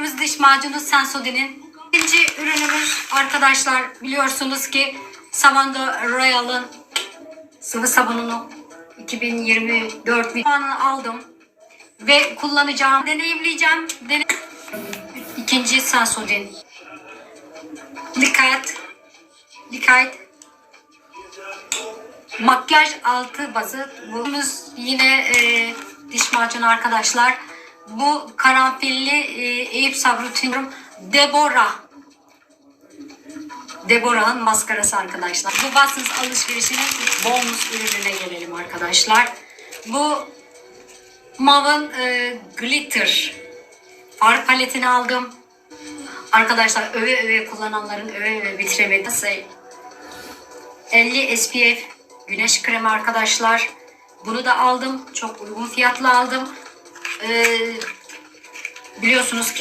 ürünümüz diş macunu Sensodyne'in. İkinci ürünümüz arkadaşlar biliyorsunuz ki Savanda Royal'ın sıvı sabununu 2024 bir puanını aldım ve kullanacağım, deneyimleyeceğim. Dene İkinci Sensodyne. Dikkat. Dikkat. Makyaj altı bazı. Bunumuz yine e, diş macunu arkadaşlar. Bu karanfilli e, Eyüp Sabrutinum Deborah. Deborah'ın maskarası arkadaşlar. Bu Watsons alışverişinin bonus ürününe gelelim arkadaşlar. Bu Mav'ın e, Glitter far paletini aldım. Arkadaşlar öve öve kullananların öve öve bitiremedi. Nasıl? 50 SPF güneş kremi arkadaşlar. Bunu da aldım. Çok uygun fiyatla aldım. Ee, biliyorsunuz ki